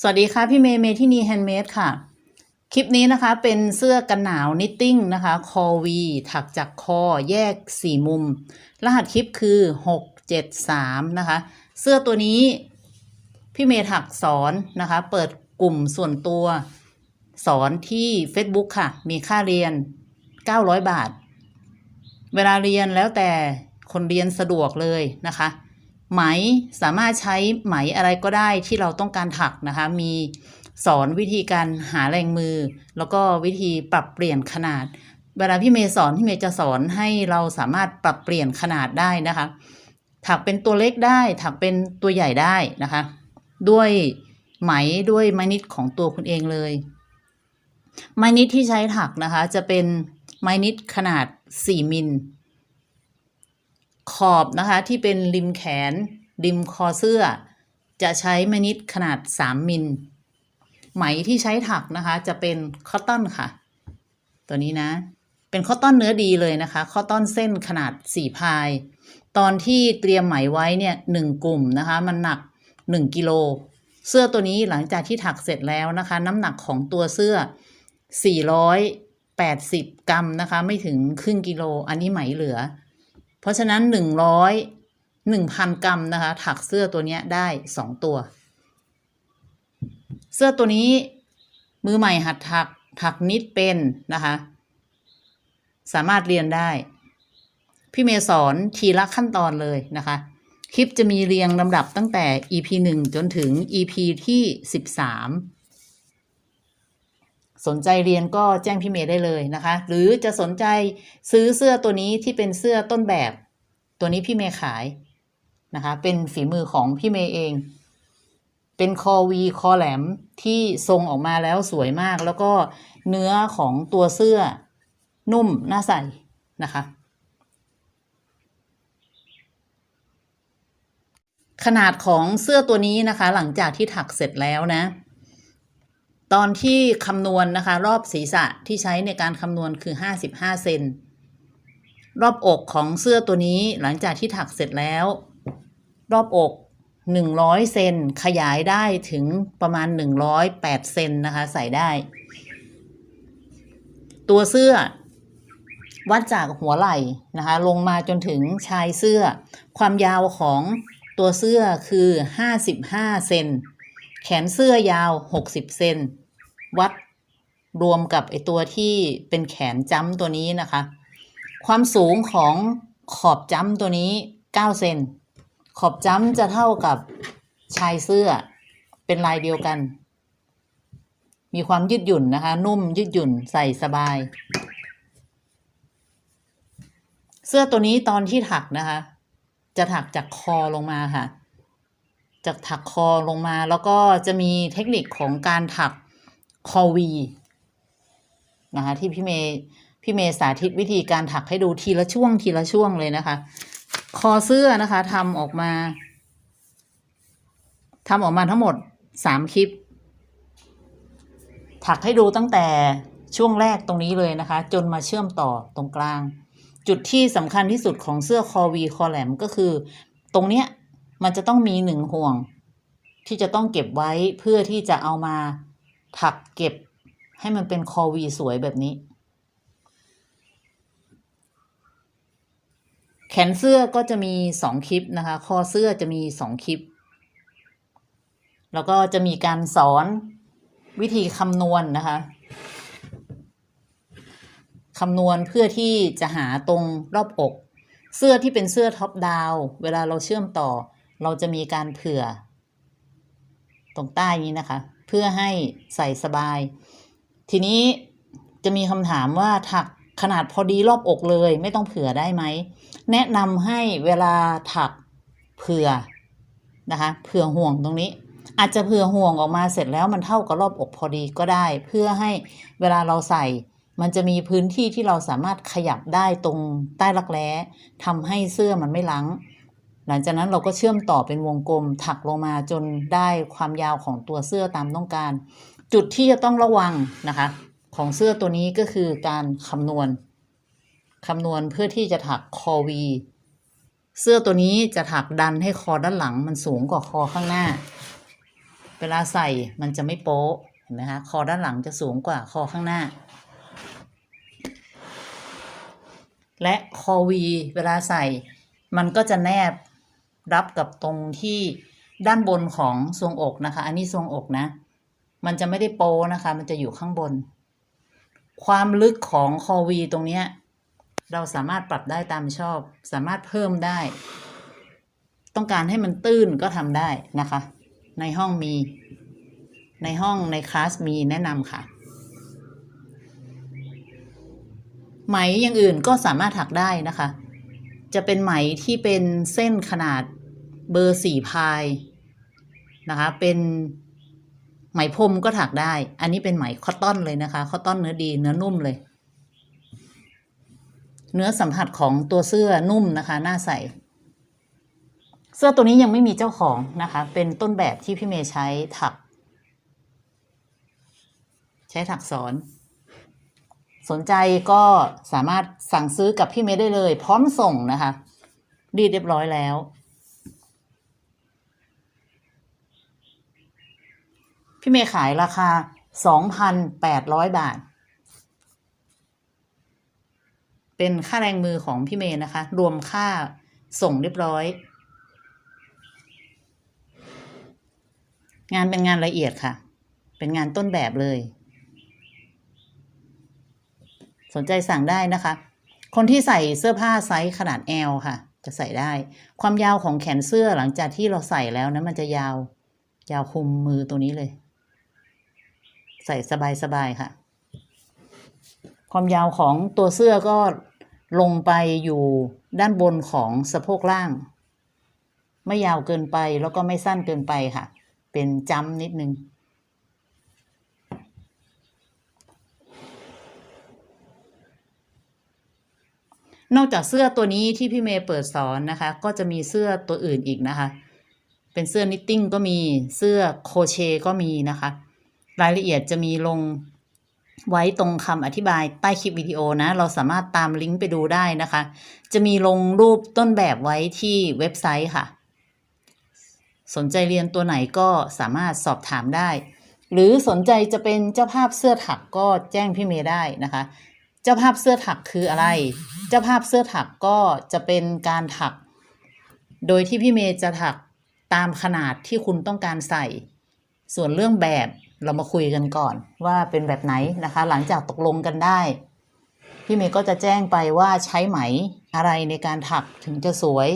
สวัสดีค่ะ พี่เมย์เมที่นีแฮนด์เมดค่ะ คลิปนี้นะคะเป็นเสื้อกันหนาวนิตติ้งนะคะ คอวีถักจากคอแยก4มุม รหัสคลิปคือ673นะคะ เสื้อตัวนี้พี่เมย์ถักสอนนะคะ เปิดกลุ่มส่วนตัวสอนที่ Facebook ค่ะ มีค่าเรียน 900 บาท เวลาเรียนแล้วแต่คนเรียนสะดวกเลยนะคะ ไหมสามารถใช้ไหมอะไรก็ได้ที่เราต้องการถักนะคะ มีสอนวิธีการหาแรงมือ แล้วก็วิธีปรับเปลี่ยนขนาด เวลาพี่เมย์สอนพี่เมย์จะสอนให้เราสามารถปรับเปลี่ยนขนาดได้นะคะ ถักเป็นตัวเล็กได้ ถักเป็นตัวใหญ่ได้นะคะ ด้วยไหมด้วยไม้นิดของตัวคุณเองเลย ไม้นิดที่ใช้ถักนะคะ จะเป็นไม้นิดขนาด 4มิล ขอบนะคะที่เป็นริมแขน ริมคอเสื้อ จะใช้ไมนิดขนาด 3 มิล ไหมที่ใช้ถักนะคะ จะเป็นคอตตอนค่ะ ตัวนี้นะ เป็นคอตตอนเนื้อดีเลยนะคะคอตตอนเส้นขนาด 4 พาย ตอนที่เตรียมไหมไว้เนี่ยหนึ่งกลุ่มนะคะ มันหนัก 1 กิโล เสื้อตัวนี้หลังจากที่ถักเสร็จแล้วนะคะ น้ำหนักของตัวเสื้อ 480 กรัมนะคะ ไม่ถึงครึ่งกิโล อันนี้ไหมเหลือ ราะฉะนั้น100 1,000กรัมนะคะ ถักเสื้อตัวนี้ได้2ตัว เสื้อตัวนี้มือใหม่หัดถักถักนิดเป็นนะคะ สามารถเรียนได้ พี่เมย์สอนทีละขั้นตอนเลยนะคะ คลิปจะมีเรียงลำดับตั้งแต่ EP 1 จนถึง EP ที่ 13 สนใจเรียนก็แจ้งพี่เมย์ได้เลยนะคะ หรือจะสนใจซื้อเสื้อตัวนี้ที่เป็นเสื้อต้นแบบ ตัวนี้พี่เมย์ขายนะคะ เป็นฝีมือของพี่เมย์เอง เป็นคอวีคอแหลมที่ทรงออกมาแล้วสวยมาก แล้วก็เนื้อของตัวเสื้อนุ่มน่าใส่นะคะขนาดของเสื้อตัวนี้นะคะ หลังจากที่ถักเสร็จแล้วนะ ตอนที่คำนวณนะคะ รอบศีรษะที่ใช้ในการคำนวณคือ 55 เซนรอบอกของเสื้อตัวนี้หลังจากที่ถักเสร็จแล้ว รอบอก 100 เซนขยายได้ถึงประมาณ 108 เซนนะคะ ใส่ได้ ตัวเสื้อ วัดจากหัวไหล่นะคะ ลงมาจนถึงชายเสื้อ ความยาวของตัวเสื้อคือ 55 เซน แขนเสื้อยาว60เซนวัดรวมกับไอตัวที่เป็นแขนจ้ำตัวนี้นะคะ ความสูงของขอบจ้ำตัวนี้9เซนขอบจ้ำจะเท่ากับชายเสื้อเป็นลายเดียวกัน มีความยืดหยุ่นนะคะ นุ่มยืดหยุ่นใส่สบาย เสื้อตัวนี้ตอนที่ถักนะคะ จะถักจากคอลงมาค่ะ จากถักคอลงมา แล้วก็จะมีเทคนิคของการถักคอวีนะคะที่พี่เมย์พี่เมย์สาธิตวิธีการถักให้ดูทีละช่วงทีละช่วงเลยนะคะ คอเสื้อนะคะทำออกมาทำออกมาทั้งหมดสามคลิป ถักให้ดูตั้งแต่ช่วงแรกตรงนี้เลยนะคะ จนมาเชื่อมต่อตรงกลาง จุดที่สำคัญที่สุดของเสื้อคอวีคอแหลมก็คือ ตรงเนี้ย มันจะต้องมีหนึ่งห่วง ที่จะต้องเก็บไว้เพื่อที่จะเอามาถักเก็บให้มันเป็นคอวีสวยแบบนี้ แขนเสื้อก็จะมีสองคลิปนะคะ คอเสื้อจะมีสองคลิป แล้วก็จะมีการสอนวิธีคำนวณนนะคะคำนวณเพื่อที่จะหาตรงรอบอก เสื้อที่เป็นเสื้อท็อปดาวเวลาเราเชื่อมต่อ เราจะมีการเผื่อ ตรงใต้นี้นะคะ เพื่อให้ใส่สบาย ทีนี้จะมีคำถามว่าถักขนาดพอดีรอบอกเลย ไม่ต้องเผื่อได้ไหม แนะนำให้เวลาถักเผื่อนะคะเผื่อห่วงตรงนี้ อาจจะเผื่อห่วงออกมาเสร็จแล้วมันเท่ากับรอบอกพอดีก็ได้ เพื่อให้เวลาเราใส่มันจะมีพื้นที่ที่เราสามารถขยับได้ตรงใต้รักแร้ทำให้เสื้อมันไม่ลัง หลังจากนั้นเราก็เชื่อมต่อเป็นวงกลมถักลงมาจนได้ความยาวของตัวเสื้อตามต้องการ จุดที่จะต้องระวังนะคะ ของเสื้อตัวนี้ก็คือการคำนวณคำนวณเพื่อที่จะถักคอวีเสื้อตัวนี้จะถักดันให้คอด้านหลังมันสูงกว่าคอข้างหน้า เวลาใส่มันจะไม่โป๊ะเห็นไหมคะคอด้านหลังจะสูงกว่าคอข้างหน้า และคอวีเวลาใส่มันก็จะแนบ รับกับตรงที่ด้านบนของทรวงอกนะคะ อันนี้ทรวงอกนะ มันจะไม่ได้โป้นะคะ มันจะอยู่ข้างบน ความลึกของคอวีตรงเนี้ยเราสามารถปรับได้ตามชอบ สามารถเพิ่มได้ ต้องการให้มันตื้นก็ทำได้นะคะ ในห้องมี ในห้องในคลาสมีแนะนำค่ะ ไหมอย่างอื่นก็สามารถถักได้นะคะ จะเป็นไหมที่เป็นเส้นขนาด เบอร์สี่พายนะคะ เป็นไหมพรมก็ถักได้ อันนี้เป็นไหมคอตตอนเลยนะคะคอตตอนเนื้อดีเนื้อนุ่มเลย เนื้อสัมผัสของตัวเสื้อนุ่มนะคะน่าใส่เสื้อตัวนี้ยังไม่มีเจ้าของนะคะ เป็นต้นแบบที่พี่เมย์ใช้ถัก ใช้ถักสอน สนใจก็สามารถสั่งซื้อกับพี่เมย์ได้เลย พร้อมส่งนะคะรีเรียบร้อยแล้ว พี่เมย์ขายราคา2,800บาท เป็นค่าแรงมือของพี่เมย์นะคะ รวมค่าส่งเรียบร้อย งานเป็นงานละเอียดค่ะ เป็นงานต้นแบบเลย สนใจสั่งได้นะคะ คนที่ใส่เสื้อผ้าไซส์ขนาด L ค่ะ จะใส่ได้ ความยาวของแขนเสื้อหลังจากที่เราใส่แล้วนะมันจะยาว ยาวคุมมือตัวนี้เลย ใส่สบายๆค่ะ ความยาวของตัวเสื้อก็ลงไปอยู่ด้านบนของสะโพกล่าง ไม่ยาวเกินไปแล้วก็ไม่สั้นเกินไปค่ะ เป็นจ้ำนิดนึงนอกจากเสื้อตัวนี้ที่พี่เมย์เปิดสอนนะคะ ก็จะมีเสื้อตัวอื่นอีกนะคะ เป็นเสื้อนิตติ้งก็มีเสื้อโคเชก็มีนะคะ รายละเอียดจะมีลงไว้ตรงคำอธิบายใต้คลิปวิดีโอนะ เราสามารถตามลิงก์ไปดูได้นะคะ จะมีลงรูปต้นแบบไว้ที่เว็บไซต์ค่ะ สนใจเรียนตัวไหนก็สามารถสอบถามได้ หรือสนใจจะเป็นเจ้าภาพเสื้อถักก็แจ้งพี่เมย์ได้นะคะ เจ้าภาพเสื้อถักคืออะไร เจ้าภาพเสื้อถักก็จะเป็นการถัก โดยที่พี่เมย์จะถักตามขนาดที่คุณต้องการใส่ ส่วนเรื่องแบบ เรามาคุยกันก่อนว่าเป็นแบบไหนนะคะ หลังจากตกลงกันได้ พี่เมย์ก็จะแจ้งไปว่าใช้ไหมอะไรในการถักถึงจะสวย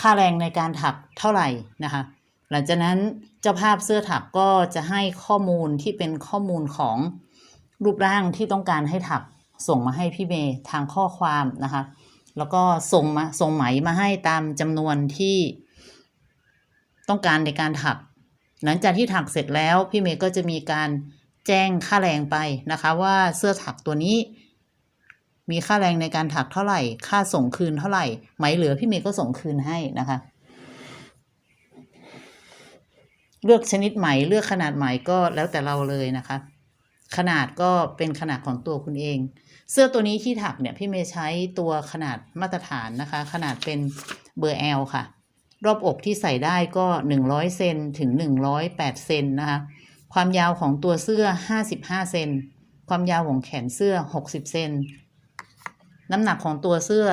ค่าแรงในการถักเท่าไหร่นะคะ หลังจากนั้นเจ้าภาพเสื้อถักก็จะให้ข้อมูลที่เป็นข้อมูลของรูปร่างที่ต้องการให้ถักส่งมาให้พี่เมย์ทางข้อความนะคะ แล้วก็ส่งมาส่งไหมมาให้ตามจำนวนที่ต้องการในการถัก หลังจากที่ถักเสร็จแล้วพี่เมย์ก็จะมีการแจ้งค่าแรงไปนะคะ ว่าเสื้อถักตัวนี้ มีค่าแรงในการถักเท่าไหร่ ค่าส่งคืนเท่าไหร่ ไหมเหลือพี่เมย์ก็ส่งคืนให้นะคะ เลือกชนิดไหมเลือกขนาดไหมก็แล้วแต่เราเลยนะคะ ขนาดก็เป็นขนาดของตัวคุณเอง เสื้อตัวนี้ที่ถักเนี่ยพี่เมย์ใช้ตัวขนาดมาตรฐานนะคะ ขนาดเป็นเบอร์ L ค่ะ รอบอกที่ใส่ได้ก็ 100 เซนถึง 108 เซนนะคะความยาวของตัวเสื้อ 55 เซนความยาวของแขนเสื้อ 60 เซนน้ำหนักของตัวเสื้อ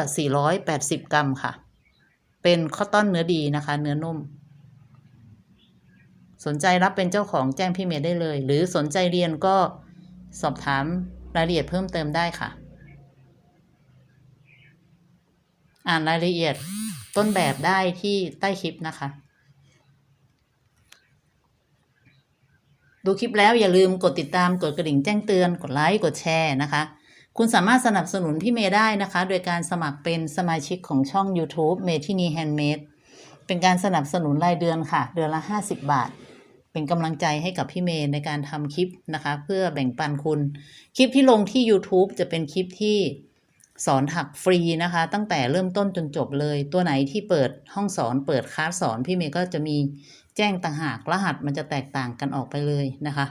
480 กรัมค่ะ เป็นคอตตอนเนื้อดีนะคะ เนื้อนุ่ม สนใจรับเป็นเจ้าของแจ้งพี่เมย์ได้เลย หรือสนใจเรียนก็สอบถามรายละเอียดเพิ่มเติมได้ค่ะ อ่านรายละเอียด ต้นแบบได้ที่ใต้คลิปนะคะ ดูคลิปแล้วอย่าลืมกดติดตามกดกระดิ่งแจ้งเตือนกดไลค์กดแชร์นะคะ คุณสามารถสนับสนุนพี่เมย์ได้นะคะ โดยการสมัครเป็นสมาชิกของช่อง YouTube เมทินีแฮนด์เมดเป็นการสนับสนุนรายเดือนค่ะ เดือนละ 50 บาท เป็นกำลังใจให้กับพี่เมย์ในการทำคลิปนะคะ เพื่อแบ่งปันคุณ คลิปที่ลงที่ YouTube จะเป็นคลิปที่ สอนถักฟรีนะคะ ตั้งแต่เริ่มต้นจนจบเลย ตัวไหนที่เปิดห้องสอนเปิดคลาสสอนพี่เมย์ก็จะมีแจ้งต่างหากรหัสมันจะแตกต่างกันออกไปเลยนะคะ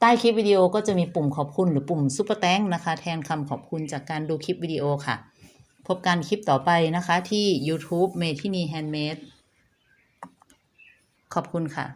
ใต้คลิปวิดีโอก็จะมีปุ่มขอบคุณหรือปุ่มซุปเปอร์แตงนะคะ แทนคำขอบคุณจากการดูคลิปวิดีโอค่ะ พบกันคลิปต่อไปนะคะที่ YouTube เมทินีแฮนด์เมดขอบคุณค่ะ